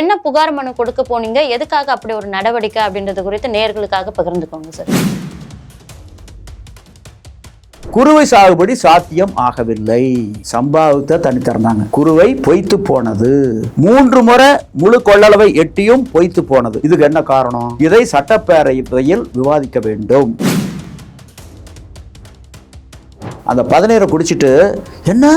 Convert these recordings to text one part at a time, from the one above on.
என்ன புகார் மனு கொடுக்க போனீங்க? எதுக்காக அப்படி ஒரு நடவடிக்கை அப்படின்றது குறித்து நேர்களுக்காக பகிர்ந்துக்கோங்க சார். குறுவை சாகுபடி சாத்தியம் ஆகவில்லை. சம்பாவித்த தண்ணி திறந்தாங்க. குறுவை பொய்த்து போனது. மூன்று முறை முழு கொள்ளளவை எட்டியும் பொய்த்து போனது. இதுக்கு என்ன காரணம்? இதை சட்டப்பேரவையில் விவாதிக்க வேண்டும். அந்த பதநீரை குடிச்சிட்டு என்ன?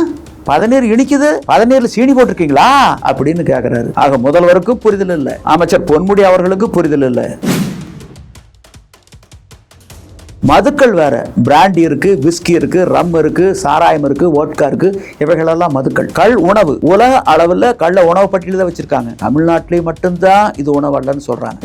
பதநீர் இனிக்குது பதநீர்ல சீனி போட்டிருக்கீங்களா? அப்படின்னு கேக்குறாரு. ஆக முதல்வருக்கு புரிதல் இல்லை. அமைச்சர் பொன்முடி அவர்களுக்கு புரிதல் இல்லை. மதுக்கள் வேற. பிராண்டி இருக்கு விஸ்கி இருக்கு ரம் இருக்கு சாராயம் இருக்கு ஓட்கா இருக்கு. இவைகளெல்லாம் மதுக்கள். கல் உணவு. உலக அளவில் கள்ள உணவு பட்டியலில் தான் வச்சிருக்காங்க. தமிழ்நாட்டிலேயே மட்டும்தான் இது உணவு அல்லன்னு சொல்றாங்க.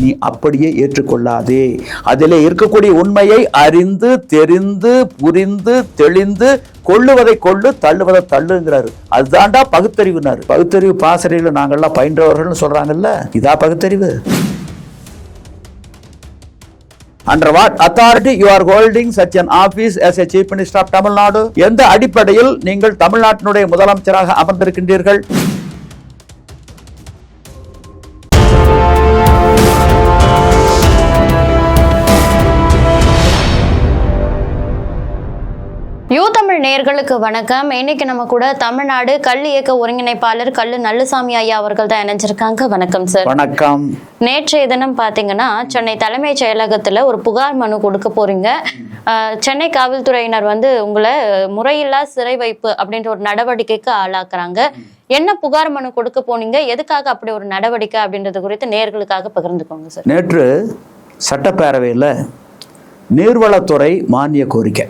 நீ அப்படியே ஏற்றுக்கொள்ளாதே. அதிலே இருக்கக்கூடிய உண்மையை அறிந்து தெரிந்து புரிந்து தெளிந்து கொள்ளுவதை கொள்ளு தள்ளுவதை தள்ளுங்கிறாரு. அதுதான்டா பகுத்தறிவுனாரு. பகுத்தறிவு பாசறையில் நாங்கள்லாம் பயின்றவர்கள்னு சொல்றாங்கல்ல? இதா பகுத்தறிவு? Under what authority you are holding such an office as a chief minister of Tamil Nadu எந்த அடிப்படையில் நீங்கள் தமிழ்நாட்டினுடைய முதலமைச்சராக அமர்ந்திருக்கின்றீர்கள்? நேர்களுக்கு வணக்கம். இன்னைக்கு நம்ம கூட தமிழ்நாடு கல்வி இயக்க ஒருங்கிணைப்பாளர் கல்லு நல்லுசாமி ஐயா அவர்கள் தான் இணைஞ்சிருக்காங்க. வணக்கம் சார் வணக்கம். நேற்றைய தினம் பாத்தீங்கன்னா சென்னை தலைமைச் செயலகத்துல ஒரு புகார் மனு கொடுக்க போறீங்க. சென்னை காவல்துறையினர் வந்து உங்களை முறையில்லா சிறை வைப்பு அப்படின்ற ஒரு நடவடிக்கைக்கு ஆளாக்குறாங்க. என்ன புகார் மனு கொடுக்க போனீங்க? எதுக்காக அப்படி ஒரு நடவடிக்கை அப்படின்றது குறித்து நேர்களுக்காக பகிர்ந்துக்கோங்க சார் நேற்று சட்டப்பேரவையில் நீர்வளத்துறை மானிய கோரிக்கை.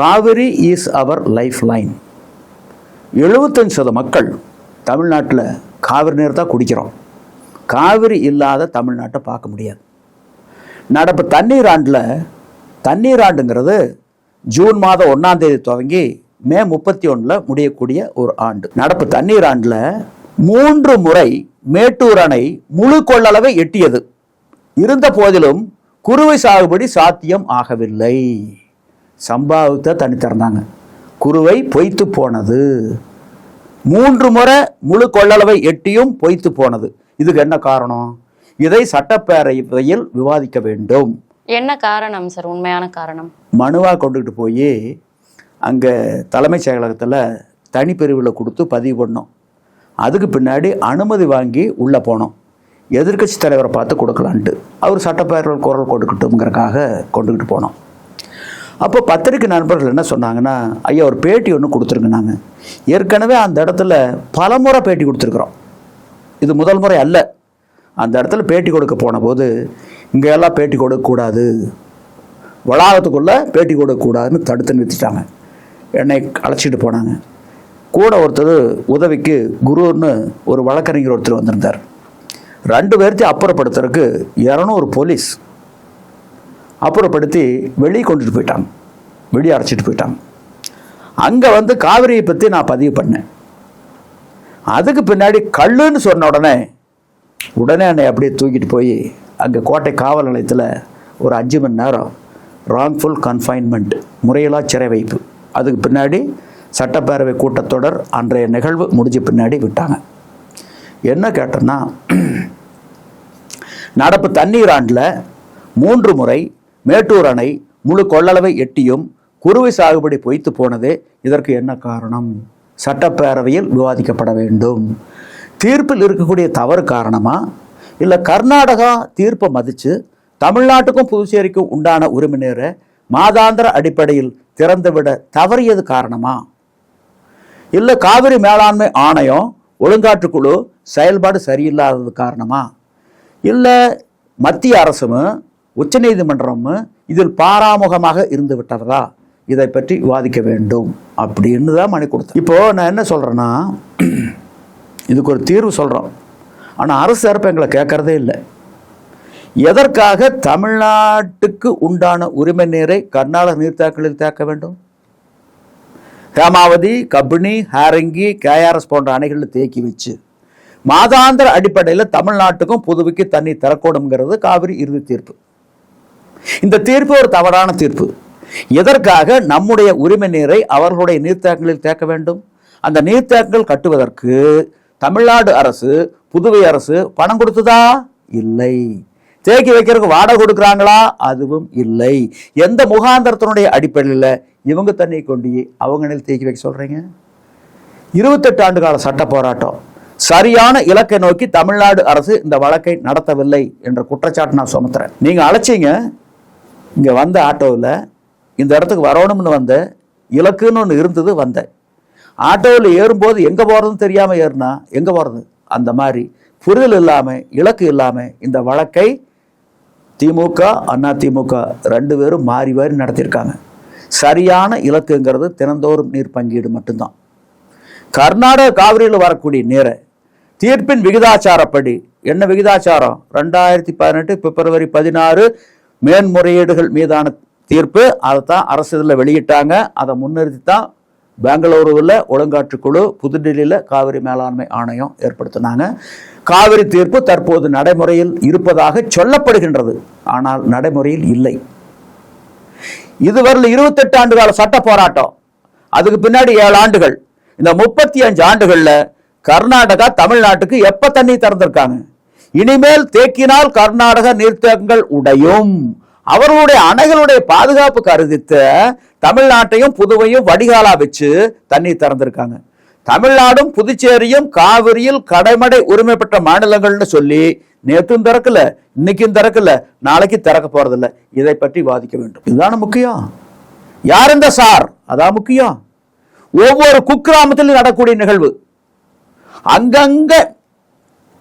Kaveri is our life line எழுபத்தஞ்சு சத மக்கள் தமிழ்நாட்டில் காவிரி நீர் தான் குடிக்கிறோம். காவிரி இல்லாத தமிழ்நாட்டை பார்க்க முடியாது. நடப்பு தண்ணீர் ஆண்டில் தண்ணீர் ஆண்டுங்கிறது ஜூன் மாதம் ஒன்றாம் தேதி துவங்கி மே முப்பத்தி ஒன்றில் முடியக்கூடிய ஒரு ஆண்டு. நடப்பு தண்ணீர் ஆண்டில் மூன்று முறை மேட்டூர் அணை முழு கொள்ளளவை எட்டியது. இருந்த போதிலும் குறுவை சாகுபடி சாத்தியம் ஆகவில்லை. சம்பாவித்த தண்ணி திறந்தாங்க. குறுவை பொய்த்து போனது. மூன்று முறை முழு கொள்ளளவை எட்டியும் பொய்த்து போனது. இதுக்கு என்ன காரணம்? இதை சட்டப்பேரவையில் விவாதிக்க வேண்டும். என்ன காரணம் சார்? உண்மையான காரணம். மனுவாக கொண்டுகிட்டு போய் அங்கே தலைமைச் செயலகத்தில் தனிப்பிரிவில் கொடுத்து பதிவு பண்ணோம். அதுக்கு பின்னாடி அனுமதி வாங்கி உள்ளே போனோம். எதிர்க்கட்சி தலைவரை பார்த்து கொடுக்கலான்ட்டு. அவர் சட்டப்பேரவையில் குரல் கொடுக்கட்டும்ங்கிறக்காக கொண்டுக்கிட்டு போனோம். அப்போ பத்திரிக்கை நண்பர்கள் என்ன சொன்னாங்கன்னா ஐயா ஒரு பேட்டி ஒன்று கொடுத்துருங்க நாங்கள் ஏற்கனவே அந்த இடத்துல பல முறை பேட்டி கொடுத்துருக்குறோம். இது முதல் முறை அல்ல. அந்த இடத்துல பேட்டி கொடுக்க போன போது இங்கே எல்லாம் பேட்டி கொடுக்கக்கூடாது வளாகத்துக்குள்ளே பேட்டி கொடுக்கக்கூடாதுன்னு தடுத்து நிறுத்திட்டாங்க. என்னை அழைச்சிட்டு போனாங்க. கூட ஒருத்தர் உதவிக்கு குருன்னு ஒரு வழக்கறிஞர் ஒருத்தர் வந்திருந்தார். ரெண்டு பேர்த்தையும் அப்புறப்படுத்துறதுக்கு இரநூறு போலீஸ் அப்புறப்படுத்தி வெளியே கொண்டுட்டு போயிட்டாங்க வெளியே அடைச்சிட்டு போயிட்டாங்க அங்கே வந்து காவிரியை பற்றி நான் பதிவு பண்ணேன். அதுக்கு பின்னாடி கல்லுன்னு சொன்ன உடனே உடனே என்னை அப்படியே தூக்கிட்டு போய் அங்கே கோட்டை காவல் நிலையத்தில் ஒரு அஞ்சு மணி நேரம் ராங்ஃபுல் கன்ஃபைன்மெண்ட் முறையிலாக சிறை வைப்பு. அதுக்கு பின்னாடி சட்டப்பேரவை கூட்டத்தொடர் அன்றைய நிகழ்வு முடிஞ்ச பின்னாடி விட்டாங்க. என்ன கேட்டேன்னா நடப்பு தண்ணீர் ஆண்டில் மூன்று முறை மேட்டூர் அணை முழு கொள்ளளவை எட்டியும் குறுவை சாகுபடி பொய்த்து போனதே இதற்கு என்ன காரணம்? சட்டப்பேரவையில் விவாதிக்கப்பட வேண்டும். தீர்ப்பில் இருக்கக்கூடிய தவறு காரணமா? இல்லை கர்நாடகா தீர்ப்பை மதித்து தமிழ்நாட்டுக்கும் புதுச்சேரிக்கும் உண்டான உரிமைநேர மாதாந்திர அடிப்படையில் திறந்துவிட தவறியது காரணமா? இல்லை காவிரி மேலாண்மை ஆணையம் ஒழுங்காற்றுக்குழு செயல்பாடு சரியில்லாதது காரணமா? இல்லை மத்திய அரசும் உச்சநீதிமன்றம் இதில் பாராமுகமாக இருந்து விட்டதா? இதை பற்றி விவாதிக்க வேண்டும் அப்படின்னு தான் மணி கொடுத்தேன். இப்போ நான் என்ன சொல்கிறேன்னா இதுக்கு ஒரு தீர்வு சொல்கிறோம் ஆனால் அரசு தரப்பு எங்களை கேட்கறதே இல்லை. எதற்காக தமிழ்நாட்டுக்கு உண்டான உரிமை நீரை கர்நாடக நீர்த்தாக்களில் தேக்க வேண்டும்? ஹேமாவதி கபினி ஹாரங்கி கேஆர்எஸ் போன்ற அணைகளில் தேக்கி வச்சு மாதாந்திர அடிப்படையில் தமிழ்நாட்டுக்கும் புதுவைக்கு தண்ணி தரக்கூடும்ங்கிறது காவிரி இறுதி தீர்ப்பு. இந்த தீர்ப்பு ஒரு தவறான தீர்ப்பு. எதற்காக நம்முடைய உரிமை நீரை அவர்களுடைய நீர்த்தேக்கங்களில் தேக்க வேண்டும்? அந்த நீர்த்தேக்கங்கள் கட்டுவதற்கு தமிழ்நாடு அரசு புதுவை அரசு பணம் கொடுத்ததா? இல்லை. தேக்கி வைக்கிறதுக்கு வாடகை கொடுக்குறாங்களா? அதுவும் இல்லை. எந்த முகாந்திரத்தினுடைய அடிப்படையில் இவங்க தண்ணியை கொண்டு அவங்க தேக்கி வைக்க சொல்கிறீங்க இருபத்தெட்டு ஆண்டு கால சட்ட போராட்டம். சரியான இலக்கை நோக்கி தமிழ்நாடு அரசு இந்த வழக்கை நடத்தவில்லை என்ற குற்றச்சாட்டு நான் சுமத்துறேன். நீங்கள் அழைச்சிங்க இங்கே வந்த ஆட்டோவில் இந்த இடத்துக்கு வரணும்னு வந்த இலக்குன்னு ஒன்று இருந்தது வந்தேன் ஆட்டோவில் ஏறும்போது எங்கே போகிறதுன்னு தெரியாமல் ஏறுனா எங்கே போகிறது அந்த மாதிரி புரிதல் இல்லாமல் இலக்கு இல்லாமல் இந்த வழக்கை திமுக அண்ணா திமுக ரெண்டு பேரும் மாறி மாறி நடத்தியிருக்காங்க. சரியான இலக்குங்கிறது தினந்தோறும் நீர் பங்கீடு மட்டும்தான். கர்நாடக காவிரியில் வரக்கூடிய நீரை தீர்ப்பின் விகிதாச்சாரப்படி என்ன விகிதாச்சாரம்? ரெண்டாயிரத்தி பதினெட்டு பிப்ரவரி பதினாறு மேன்முறையீடுகள் மீதான தீர்ப்பு அதை தான் அரசு இதில் வெளியிட்டாங்க. அதை முன்னிறுத்தி தான் பெங்களூருவில் ஒழுங்காற்றுக்குழு புதுடில்லியில் காவிரி மேலாண்மை ஆணையம் ஏற்படுத்தினாங்க. காவிரி தீர்ப்பு தற்போது நடைமுறையில் இருப்பதாக சொல்லப்படுகின்றது. ஆனால் நடைமுறையில் இல்லை. இதுவரையில் இருபத்தெட்டு ஆண்டு கால சட்ட போராட்டம். அதுக்கு பின்னாடி ஏழு ஆண்டுகள். இந்த முப்பத்தி அஞ்சு ஆண்டுகளில் கர்நாடகா தமிழ்நாட்டுக்கு எப்போ தண்ணி திறந்திருக்காங்க? இனிமேல் தேக்கினால் கர்நாடக நீர்த்தேக்கங்கள் உடையும். அவர்களுடைய அணைகளுடைய பாதுகாப்பு கருதித்த தமிழ்நாட்டையும் புதுவையும் வடிகாலா வச்சு தண்ணீர் திறந்திருக்காங்க. தமிழ்நாடும் புதுச்சேரியும் காவிரியில் கடைமடை உரிமை பெற்ற மாநிலங்கள்னு சொல்லி நேற்றும் திறக்கல இன்னைக்கும் திறக்கல நாளைக்கு திறக்க போறதில்ல. இதை பற்றி வாதிக்க வேண்டும். இதுதான முக்கியம். யார் இந்த சார்? அதான் முக்கியம். ஒவ்வொரு குக்கிராமத்திலும் நடக்கூடிய நிகழ்வு. அங்கங்க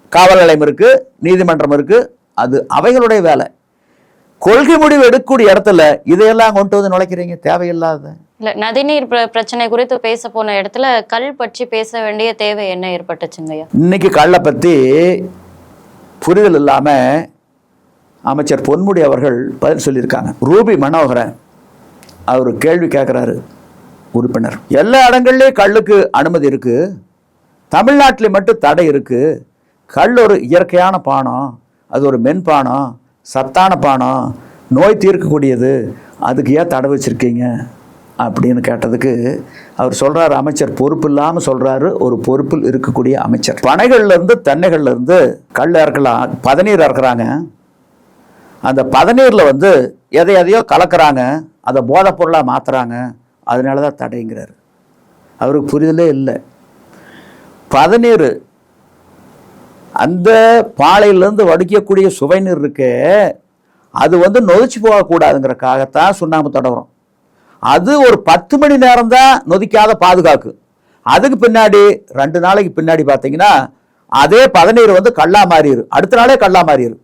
காவல் நிலையம் இருக்கு நீதிமன்றம் இருக்கு அது அவைகளுடைய வேலை. கொள்கை முடிவு எடுக்கக்கூடிய இடத்துல இதையெல்லாம் கொண்டு வந்து நுழைக்கிறீங்க தேவையில்லாத. இல்ல நதிநீர் பிர- பிரச்சனை குறித்து பேச போன இடத்துல கல் பற்றி பேச வேண்டிய தேவை என்ன ஏற்பட்டுச்சுங்கய்யா இன்னைக்கு கல்லை பற்றி புரிதல் இல்லாம அமைச்சர் பொன்முடி அவர்கள் பதில் சொல்லியிருக்காங்க. ரூபி மனோகரன் அவர் கேள்வி கேட்குறாரு உறுப்பினர். எல்லா இடங்கள்லயும் கல்லுக்கு அனுமதி இருக்கு. தமிழ்நாட்டில் மட்டும் தடை இருக்கு. கல் ஒரு இயற்கையான பானம் அது ஒரு மென்பானம் சத்தான பானம் நோய் தீர்க்கக்கூடியது அதுக்கு ஏன் தடை வச்சுருக்கீங்க? அப்படின்னு கேட்டதுக்கு அவர் சொல்கிறார் அமைச்சர் பொறுப்பு இல்லாமல் சொல்கிறாரு ஒரு பொறுப்பில் இருக்கக்கூடிய அமைச்சர். பனைகள்லேருந்து தென்னைகள்லேருந்து இருந்து கல் இறக்கலாம் பதநீர் இறக்குறாங்க. அந்த பதநீரில் வந்து எதை எதையோ கலக்கிறாங்க அதை போதைப் பொருளாக மாற்றுறாங்க அதனால தான் தடைங்கிறாரு. அவருக்கு புரிதலே இல்லை. பதநீர் அந்த பாலையிலேருந்து வடிக்கக்கூடிய சுவை நீர் அது வந்து நொதிச்சு போகக்கூடாதுங்கிறக்காகத்தான் சுண்ணாம்பு தடவுறோம் அது ஒரு பத்து மணி நேரம் தான் நொதிக்காத பாதுகாக்கு. அதுக்கு பின்னாடி ரெண்டு நாளைக்கு பின்னாடி பார்த்தீங்கன்னா அதே பதநீர் வந்து கல்லா மாறிடு அடுத்த நாளே கல்லா மாறிடு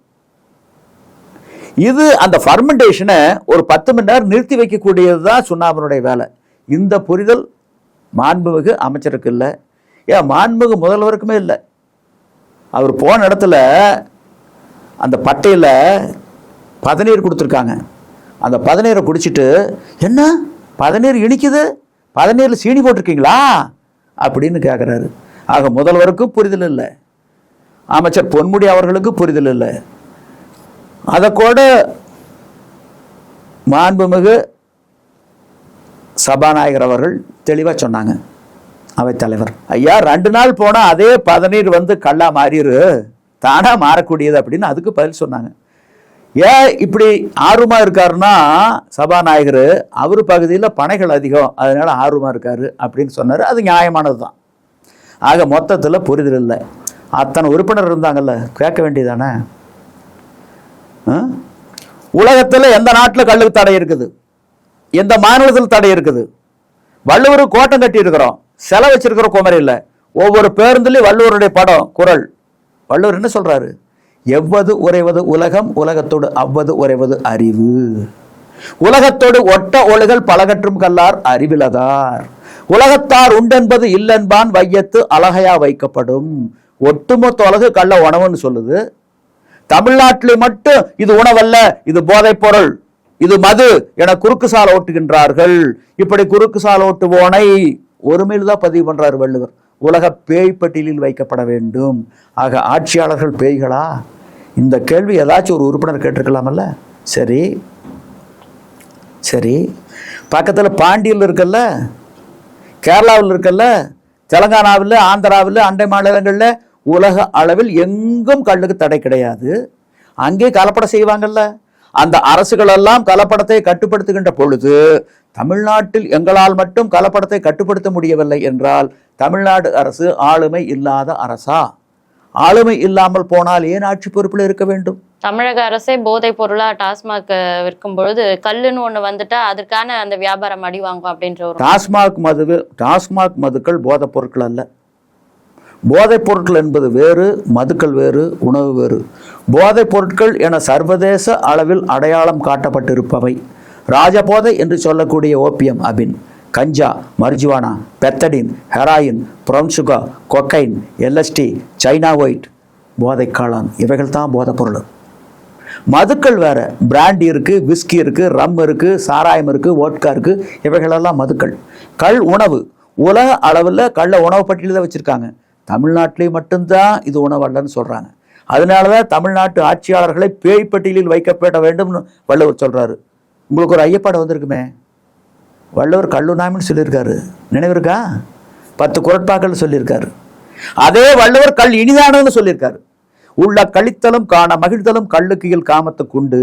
இது அந்த ஃபர்மெண்டேஷனை ஒரு பத்து மணி நேரம் நிறுத்தி வைக்கக்கூடியது தான் சுண்ணாம்பனுடைய வேலை. இந்த புரிதல் மாண்புமிகு அமைச்சருக்கு இல்லை. ஏன் மாண்புமிகு முதல்வருக்குமே இல்லை. அவர் போன இடத்துல அந்த பட்டையில் பதநீர் கொடுத்துருக்காங்க. அந்த பதநீரை குடிச்சிட்டு என்ன? பதநீர் இனிக்குது? பதநீரில் சீனி போட்டிருக்கீங்களா? அப்படின்னு கேட்குறாரு ஆக முதல்வருக்கும் புரிதல் இல்லை. அமைச்சர் பொன்முடி அவர்களுக்கு புரிதல் இல்லை. அதை கூட மாண்புமிகு சபாநாயகர் அவர்கள் தெளிவாக சொன்னாங்க. அவை தலைவர் ஐயா ரெண்டு நாள் போனால் அதே பதநீர் வந்து கல்லா மாறிடு தானாக மாறக்கூடியது அப்படின்னு அதுக்கு பதில் சொன்னாங்க. ஏன் இப்படி ஆர்வமாக இருக்காருன்னா சபாநாயகர் அவர் பகுதியில் பனைகள் அதிகம் அதனால ஆர்வமாக இருக்காரு அப்படின்னு சொன்னார். அது நியாயமானது தான் ஆக மொத்தத்தில் புரிதல் இல்லை. அத்தனை உறுப்பினர் இருந்தாங்கல்ல கேட்க வேண்டியதானே? உலகத்தில் எந்த நாட்டில் கல்லுக்கு தடை இருக்குது? எந்த மாநிலத்தில் தடை இருக்குது? வள்ளுவர் கோட்டம் கட்டி இருக்கிறோம் செலை வச்சிருக்கிற குமரி இல்லை. ஒவ்வொரு பேருந்துலையும் வள்ளுவருடைய படம் குரல். வள்ளுவர் என்ன சொல்றாரு? எவ்வது உறைவது உலகம் உலகத்தோடு அவ்வது உறைவது அறிவு. உலகத்தோடு ஒட்ட ஒழுகல் பலகற்றும் கல்லார் அறிவிலதார். உலகத்தார் உண்டென்பது இல்லென்பான் வையத்து அழகையா வைக்கப்படும். ஒட்டுமொத்த உலகு கள்ள உணவுன்னு சொல்லுது. தமிழ்நாட்டில் மட்டும் இது உணவல்ல இது போதைப் பொருள் இது மது என குறுக்கு சாலை ஓட்டுகின்றார்கள். இப்படி குறுக்கு சாலை ஓட்டுவோனை ஒருமையில் தான் பதிவு பண்றாரு வள்ளுவர். உலக பேய் பட்டியலில் வைக்கப்பட வேண்டும். ஆக ஆட்சியாளர்கள் பேய்களா? இந்த கேள்வி ஏதாச்சும் ஒரு உறுப்பினர் கேட்டிருக்கலாமல்ல? சரி. சரி. பக்கத்தில் பாண்டியில் இருக்கல்ல? கேரளாவில் இருக்கல்ல? தெலங்கானாவில் ஆந்திராவில் அண்டை மாநிலங்களில் உலக அளவில் எங்கும் கல்லுக்கு தடை கிடையாது. அங்கே கலப்படம் செய்வாங்கல்ல. அந்த அரசுகளெல்லாம் கலப்படத்தை கட்டுப்படுத்துகின்ற பொழுது தமிழ்நாட்டில் எங்களால் மட்டும் கலப்படத்தை கட்டுப்படுத்த முடியவில்லை என்றால் தமிழ்நாடு அரசு ஆளுமை இல்லாத அரசா? ஆளுமை இல்லாமல் போனால் ஏன் ஆட்சி பொறுப்பில் இருக்க வேண்டும்? தமிழக அரசே போதைப் பொருளா டாஸ்மாக் விற்கும் பொழுது கல்லுன்னு ஒண்ணு வந்துட்டா அதற்கான அந்த வியாபாரம் அடி வாங்கும் அப்படின்ற ஒரு டாஸ்மாக் மது டாஸ்மாக் மதுக்கள் போதைப் பொருட்கள் அல்ல. போதைப் பொருட்கள் என்பது வேறு மதுக்கள் வேறு உணவு வேறு. போதைப் பொருட்கள் என சர்வதேச அளவில் அடையாளம் காட்டப்பட்டிருப்பவை. ராஜபோதை என்று சொல்லக்கூடிய ஓபியம் அபின் கஞ்சா marijuana pethidine heroin brown sugar cocaine LSD China white போதைக்காளான் இவைகள் தான் போதைப் பொருள் மதுக்கள் வேற பிராண்டி இருக்குது விஸ்கி இருக்குது ரம் இருக்குது சாராயம் இருக்குது ஓட்கா இருக்குது இவைகளெல்லாம் மதுக்கள். கல் உணவு உலக அளவில் கள்ள உணவு பட்டியலில் தான் வச்சுருக்காங்க. தமிழ்நாட்டிலே மட்டும்தான் இது உணவு அல்லன்னு சொல்கிறாங்க அதனால தான் தமிழ்நாட்டு ஆட்சியாளர்களை பேய் பட்டியலில் வைக்கப்பட வேண்டும்னு வள்ளுவர் சொல்கிறாரு உங்களுக்கு ஒரு ஐயப்பாடு வந்திருக்குமே? வள்ளுவர் கல்லுணாமின்னு சொல்லியிருக்காரு. நினைவு இருக்கா பத்து குரட்பாக்கள் சொல்லியிருக்காரு. அதே வள்ளுவர் கல் இனிதானதுன்னு சொல்லியிருக்காரு. உள்ள கழித்தலும் காண மகிழ்தலும் கள்ளுக்கியில் காமத்துக்குண்டு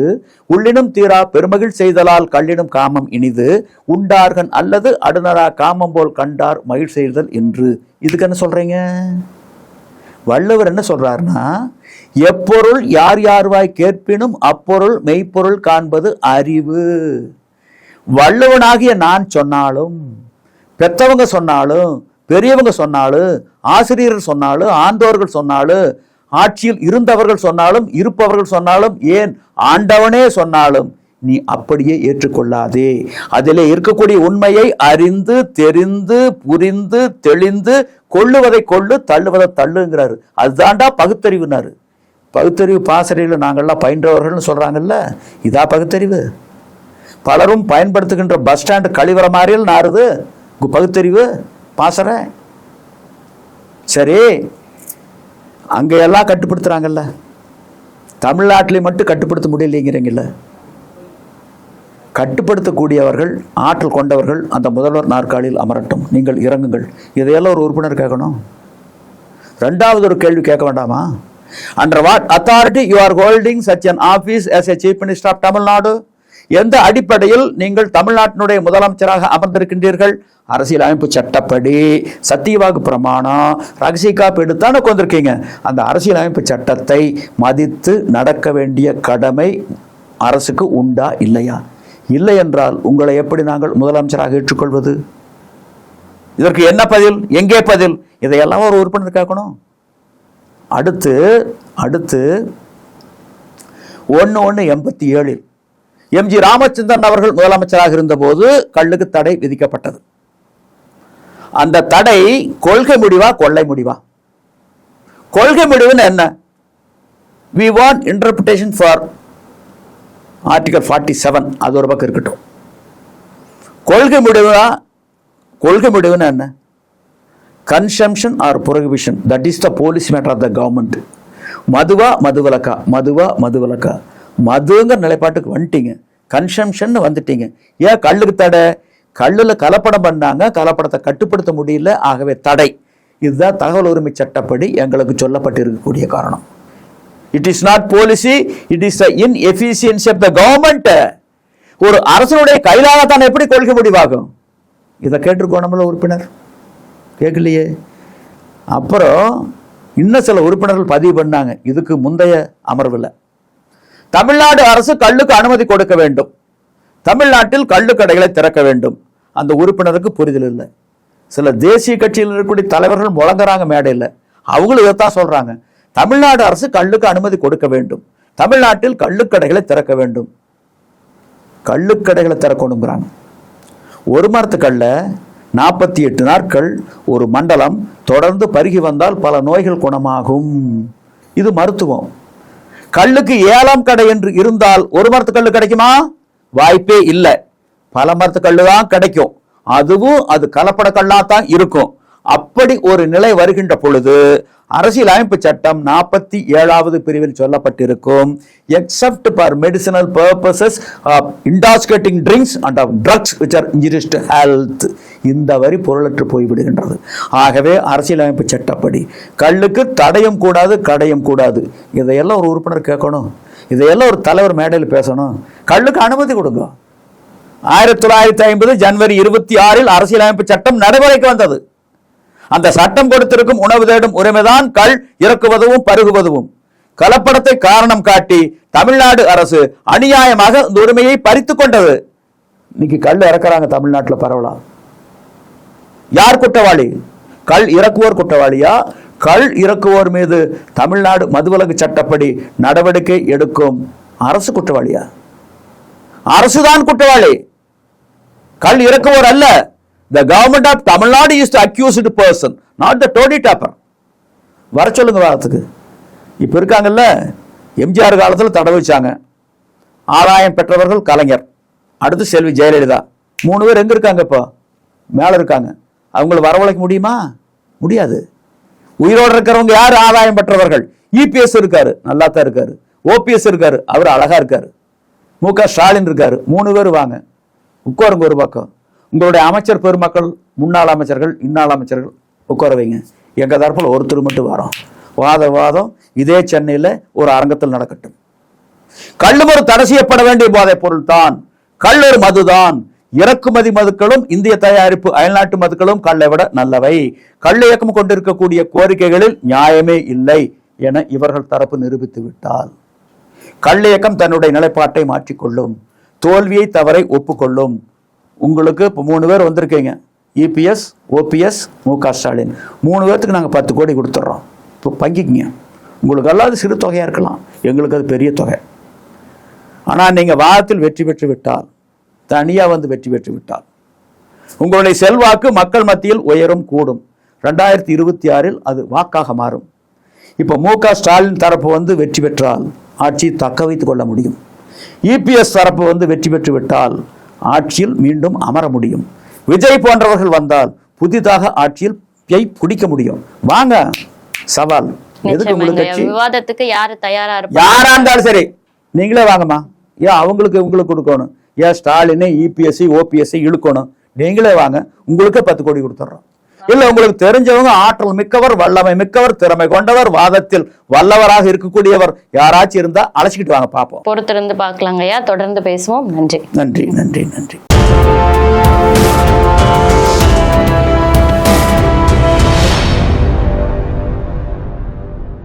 உள்ளினும் தீரா பெருமகிழ் செய்தலால் கல்லினும் காமம் இனிது. உண்டார்கன் அல்லது அடுநரா காமம் போல் கண்டார் மகிழ் செய்தல் என்று இதுக்கு என்ன சொல்றீங்க? வள்ளுவர் என்ன சொல்றாருன்னா எப்பொருள் யார் யார்வாய் கேட்பினும் அப்பொருள் மெய்ப்பொருள் காண்பது அறிவு. வள்ளுவனாகிய நான் சொன்னாலும் பெற்றவங்க சொன்னாலும் பெரியவங்க சொன்னாலும் ஆசிரியர்கள் சொன்னாலும் ஆண்டோர்கள் சொன்னாலும் ஆட்சியில் இருந்தவர்கள் சொன்னாலும் இருப்பவர்கள் சொன்னாலும் ஏன் ஆண்டவனே சொன்னாலும் நீ அப்படியே ஏற்றுக்கொள்ளாதே. அதிலே இருக்கக்கூடிய உண்மையை அறிந்து தெரிந்து புரிந்து தெளிந்து கொள்ளுவதை கொள்ளு தள்ளுவதை தள்ளுங்கிறாரு. அதுதான்டா பகுத்தறிவுனாரு. பகுத்தறிவு பாசறையில் நாங்கள்லாம் பயின்றவர்கள்னு சொல்கிறாங்கல்ல இதா பகுத்தறிவு? பலரும் பயன்படுத்துகின்ற பஸ் ஸ்டாண்டு கழிவற மாதிரியில் நாருது பகுத்தறிவு பாசறை. சரி அங்கே எல்லாம் கட்டுப்படுத்துறாங்கல்ல. தமிழ்நாட்டிலே மட்டும் கட்டுப்படுத்த முடியலைங்கிறீங்கள கட்டுப்படுத்தக்கூடியவர்கள் ஆற்றல் கொண்டவர்கள் அந்த முதல்வர் நாற்காலியில் அமரட்டும். நீங்கள் இறங்குங்கள். இதையெல்லாம் ஒரு உறுப்பினர் கேட்கணும். ரெண்டாவது ஒரு கேள்வி கேட்க வேண்டாமா? Under what authority you are holding such an office as a chief minister of Tamil Nadu எந்த அடிப்படையில் நீங்கள் தமிழ்நாட்டினுடைய முதலமைச்சராக அமர்ந்திருக்கின்றீர்கள்? அரசியலமைப்பு சட்டப்படி சத்தியவாக்கு பிரமாணம் ரகசிய காப்பு எடுத்தானே கொண்டிருக்கீங்க அந்த அரசியலமைப்பு சட்டத்தை மதித்து நடக்க வேண்டிய கடமை அரசுக்கு உண்டா இல்லையா? இல்லை என்றால் உங்களை எப்படி நாங்கள் முதலமைச்சராக ஏற்றுக்கொள்வது? இதற்கு என்ன பதில்? எங்கே பதில்? இதையெல்லாம் ஒரு உறுப்பினர் கேட்கணும் அடுத்து அடுத்து ஒன்று ஒன்று எண்பத்தி ஏழில் எம்ஜி ராமச்சந்திரன் அவர்கள் முதலமைச்சராக இருந்தபோது கல்லுக்கு தடை விதிக்கப்பட்டது. அந்த தடை கொள்கை முடிவா கொள்ளை முடிவா? கொள்கை முடிவுன்னு என்ன? We want interpretation for article forty seven அது ஒரு பக்கம் இருக்கட்டும். கொள்கை முடிவா கொள்கை முடிவுன்னு என்ன? Consumption or prohibition that is the police matter of the government மதுவா மதுவிலக்கா மதுவா மதுவிலக்கா. மதுங்கிற நிலைப்பாட்டுக்கு வந்துட்டீங்க. கன்சம்ஷன் வந்துட்டீங்க. ஏன் கல்லுக்கு தடை? கல்லில் கலப்படம் பண்ணாங்க கலப்படத்தை கட்டுப்படுத்த முடியல ஆகவே தடை. இதுதான் தகவல் உரிமை சட்டப்படி எங்களுக்கு சொல்லப்பட்டிருக்கக்கூடிய காரணம். It is not policy it is inefficiency of the government ஒரு அரசனுடைய கையிலாகத்தான் எப்படி கொள்கை முடிவாகும்? இதை கேட்டிருக்கோம் உறுப்பினர். கேட்கலையே? அப்புறம் இன்னும் சில உறுப்பினர்கள் பதிவு பண்ணாங்க. இதுக்கு முந்தைய அமர்வில். தமிழ்நாடு அரசு கல்லுக்கு அனுமதி கொடுக்க வேண்டும். தமிழ்நாட்டில் கள்ளு கடைகளை திறக்க வேண்டும். அந்த உறுப்பினருக்கு புரிதல் இல்லை. சில தேசிய கட்சியில் இருக்கக்கூடிய தலைவர்கள் முழங்குறாங்க மேடையில். அவங்களும் இதைத்தான் சொல்கிறாங்க தமிழ்நாடு அரசு கல்லுக்கு அனுமதி கொடுக்க வேண்டும். தமிழ்நாட்டில் கள்ளுக்கடைகளை திறக்க வேண்டும். கள்ளுக்கடைகளை திறக்கணுங்கிறாங்க ஒரு மரத்துக்கல்ல நாற்பத்தி எட்டு நாட்கள் ஒரு மண்டலம் தொடர்ந்து பருகி வந்தால் பல நோய்கள் குணமாகும். இது மருத்துவம். கல்லுக்கு ஏழாம் கடை என்று இருந்தால் ஒரு மரத்து கல் கிடைக்குமா? வாய்ப்பே இல்லை. பல மரத்து கல்லு தான் கிடைக்கும். அதுவும் அது கலப்பட கல்லாக தான் இருக்கும். அப்படி ஒரு நிலை வருகின்ற பொழுது அரசியலமைப்பு சட்டம் நாற்பத்தி ஏழாவது பிரிவில் சொல்லப்பட்டிருக்கும். Except for medicinal purposes of intoxicating drinks and of drugs which are injurious to health இந்த வரி பொருளற்று போய்விடுகின்றது. ஆகவே அரசியலமைப்பு சட்டப்படி கல்லுக்கு தடையும் கூடாது கடையும் கூடாது. இதையெல்லாம் ஒரு உறுப்பினர் கேட்கணும். இதையெல்லாம் ஒரு தலைவர் மேடையில் பேசணும். கல்லுக்கு அனுமதி கொடுங்க. ஆயிரத்தி தொள்ளாயிரத்தி ஐம்பது ஜனவரி இருபத்தி ஆறில் அரசியலமைப்பு சட்டம் நடைமுறைக்கு வந்தது. அந்த சட்டம் கொடுத்திருக்கும் உணவு தேடும் உரிமைதான் கள் இறக்குவதும் பருகுவதும் கலப்படத்தை காரணம் காட்டி தமிழ்நாடு அரசு அநியாயமாக இந்த உரிமையை பறித்து கொண்டது. இன்னைக்கு கல் இறக்குறாங்க தமிழ்நாட்டில் பரவலாம் யார் குற்றவாளி? கள் இறக்குவோர் குற்றவாளியா? கள் இறக்குவோர் மீது தமிழ்நாடு மதுவிலக்கு சட்டப்படி நடவடிக்கை எடுக்கும் அரசு குற்றவாளியா? அரசுதான் குற்றவாளி. கள் இறக்குவோர் அல்ல. The government of Tamil Nadu is accused person not the toddy tapper வர சொல்லுங்க வாரத்துக்கு. இப்போ இருக்காங்கல்ல எம்ஜிஆர் காலத்தில் தடை வச்சாங்க. ஆதாயம் பெற்றவர்கள் கலைஞர். அடுத்து செல்வி ஜெயலலிதா. மூணு பேர் எங்கே இருக்காங்க இப்போ? மேலே இருக்காங்க. அவங்கள வரவழைக்க முடியுமா? முடியாது. உயிரோடு இருக்கிறவங்க யார்? ஆதாயம் பெற்றவர்கள். இபிஎஸ் இருக்காரு நல்லா தான் இருக்காரு. ஓபிஎஸ் இருக்காரு அவர் அழகா இருக்காரு. மு க ஸ்டாலின் இருக்காரு மூணு பேர் வாங்க. உட்காருங்க ஒரு பக்கம். உங்களுடைய அமைச்சர் பெருமக்கள் முன்னாள் அமைச்சர்கள் இன்னாள் அமைச்சர்கள் உட்கார வைங்க. எங்க தரப்பில் ஒருத்தர் மட்டும் வரோம். வாத வாதம் இதே சென்னையில் ஒரு அரங்கத்தில் நடக்கட்டும். கள்ளும் ஒரு தடை செய்யப்பட வேண்டிய போதைப் பொருள் தான் கல் ஒரு மதுதான். இறக்குமதி மதுக்களும் இந்திய தயாரிப்பு அயல்நாட்டு மதுக்களும் கல்லை விட நல்லவை. கல் இயக்கம் கொண்டிருக்கக்கூடிய கோரிக்கைகளில் நியாயமே இல்லை என இவர்கள் தரப்பு நிரூபித்து விட்டால். கள்ளியக்கம் தன்னுடைய நிலைப்பாட்டை மாற்றிக்கொள்ளும். தோல்வியை தவறை ஒப்புக்கொள்ளும். உங்களுக்கு இப்போ மூணு பேர் வந்திருக்கீங்க. இபிஎஸ் ஓபிஎஸ் மு க ஸ்டாலின். மூணு பேர்த்துக்கு நாங்கள் பத்து கோடி கொடுத்துட்றோம் இப்போ பங்கிக்கிங்க. உங்களுக்கு அல்லாது சிறு தொகையாக இருக்கலாம். எங்களுக்கு அது பெரிய தொகை. ஆனால் நீங்கள் வாதத்தில் வெற்றி பெற்று விட்டால் தனியாக வந்து வெற்றி பெற்று விட்டால் உங்களுடைய செல்வாக்கு மக்கள் மத்தியில் உயரும் கூடும். ரெண்டாயிரத்தி இருபத்தி ஆறில் அது வாக்காக மாறும். இப்போ மு க ஸ்டாலின் தரப்பு வந்து வெற்றி பெற்றால் ஆட்சியை தக்க வைத்துக் கொள்ள முடியும். இபிஎஸ் தரப்பு வந்து வெற்றி பெற்று விட்டால் ஆட்சியில் மீண்டும் அமர முடியும். விஜய் போன்றவர்கள் வந்தால் புதிதாக ஆட்சியில் பிடிக்க முடியும். வாங்க சவால். விவாதத்துக்கு யாரு தயாரா யாரா இருந்தாலும் சரி நீங்களே வாங்கம்மா. ஏன் அவங்களுக்கு உங்களுக்கு கொடுக்கணும்? ஏன் ஸ்டாலின் இபிஎஸ்சி ஓபிஎஸ்சி இழுக்கணும்? நீங்களே வாங்க. உங்களுக்கே பத்து கோடி கொடுத்துட்றோம் இல்ல உங்களுக்கு தெரிஞ்சவங்க ஆற்றல் மிக்கவர் வல்லமை மிக்கவர் திறமை கொண்டவர் வாதத்தில் வல்லவராக இருக்கக்கூடியவர் யாராச்சும் இருந்தா அழைச்சிக்கிட்டு வாங்க பார்ப்போம். பொறுத்திருந்து பார்க்கலாங்கய்யா. தொடர்ந்து பேசுவோம். நன்றி. நன்றி நன்றி நன்றி.